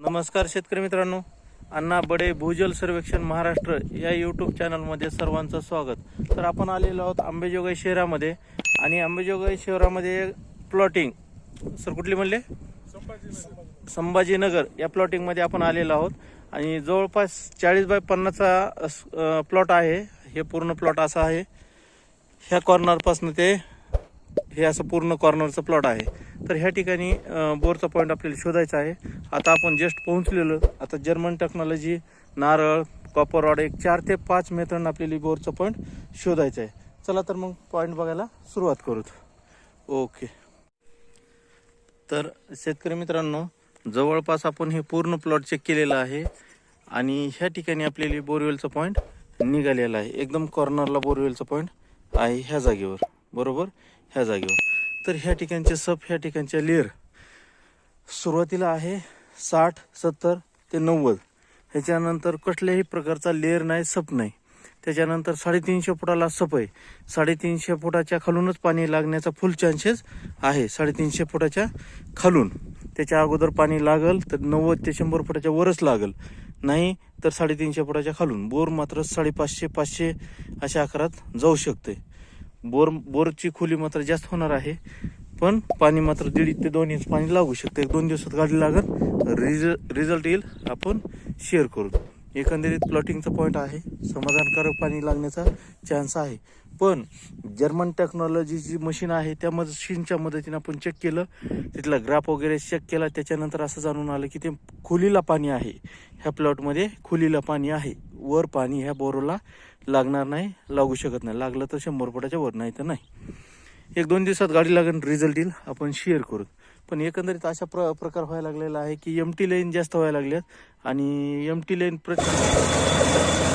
नमस्कार शेतकरी मित्रांनो अण्णा बडे भूजल सर्वेक्षण महाराष्ट्र या यूट्यूब चॅनलमध्ये सर्वांचं स्वागत. तर आपण आलेलो आहोत अंबेजोगाई शहरामध्ये आणि अंबेजोगाई शहरामध्ये प्लॉटिंग सर कुठली म्हणले? संभाजीनगर या प्लॉटिंगमध्ये आपण आलेलो आहोत आणि जवळपास चाळीस बाय पन्नासचा प्लॉट आहे. हे पूर्ण प्लॉट असा आहे. ह्या कॉर्नरपासून ते हे असं पूर्ण कॉर्नरचं प्लॉट आहे. तर ह्या ठिकाणी बोरचा पॉईंट आपल्याला शोधायचा आहे. आता आपण जस्ट पोहोचलेलो. आता जर्मन टेक्नॉलॉजी नारळ कॉपर रॉड एक चार ते पाच मेथड आपल्याला बोरचा पॉईंट शोधायचा आहे. चला तर मग पॉईंट बघायला सुरुवात करूत. ओके तर शेतकरी मित्रांनो जवळपास आपण हे पूर्ण प्लॉट चेक केलेलं आहे. आणि ह्या ठिकाणी आपल्याला बोरवेलचा पॉईंट निघालेला आहे. एकदम कॉर्नरला बोरवेलचा पॉईंट आहे ह्या जागेवर. बरोबर? ह्या जागेवर. तर ह्या ठिकाणचे सप ह्या ठिकाणच्या लेअर सुरुवातीला आहे साठ सत्तर ते नव्वद. ह्याच्यानंतर कुठल्याही प्रकारचा लेअर नाही सप नाही. त्याच्यानंतर साडेतीनशे फुटाला सप आहे. साडेतीनशे फुटाच्या खालूनच पाणी लागण्याचा फुल चान्सेस आहे. साडेतीनशे फुटाच्या खालून. त्याच्या अगोदर पाणी लागल तर नव्वद ते शंभर फुटाच्या वरच लागल. नाही तर साडेतीनशे फुटाच्या खालून. बोर मात्र साडेपाचशे पाचशे अशा आकारात जाऊ शकते. बोर बोरची खोली मात्र जास्त होणार आहे. पण पाणी मात्र दीड ते दोन इंच पाणी लागू शकते. एक दोन दिवसात गाडी लागत रिज रिझल्ट येईल. आपण शेअर करू. एकंदरीत प्लॉटिंगचा पॉईंट आहे. समाधानकारक पाणी लागण्याचा चान्स आहे. पण जर्मन टेक्नॉलॉजीची मशीन आहे त्या मशीनच्या मदतीने आपण चेक केलं. तिथला ग्राफ वगैरे चेक केला. त्याच्यानंतर असं जाणून आलं की ते खोलीला पाणी आहे. ह्या प्लॉटमध्ये खोलीला पाणी आहे. वर पाणी ह्या बोरला लागणार नाही लागू शकत नाही. लागलं तर शंभर फुटाच्या वर नाही तर नाही. एक दोन दिवसात गाडी लागेल रिझल्ट येईल. आपण शेअर करू. पण एकंदरीत अशा प्र प्रकार व्हायला लागलेला आहे की एम टी लाईन जास्त व्हायला लागल्यात आणि एम टी लाईन प्रति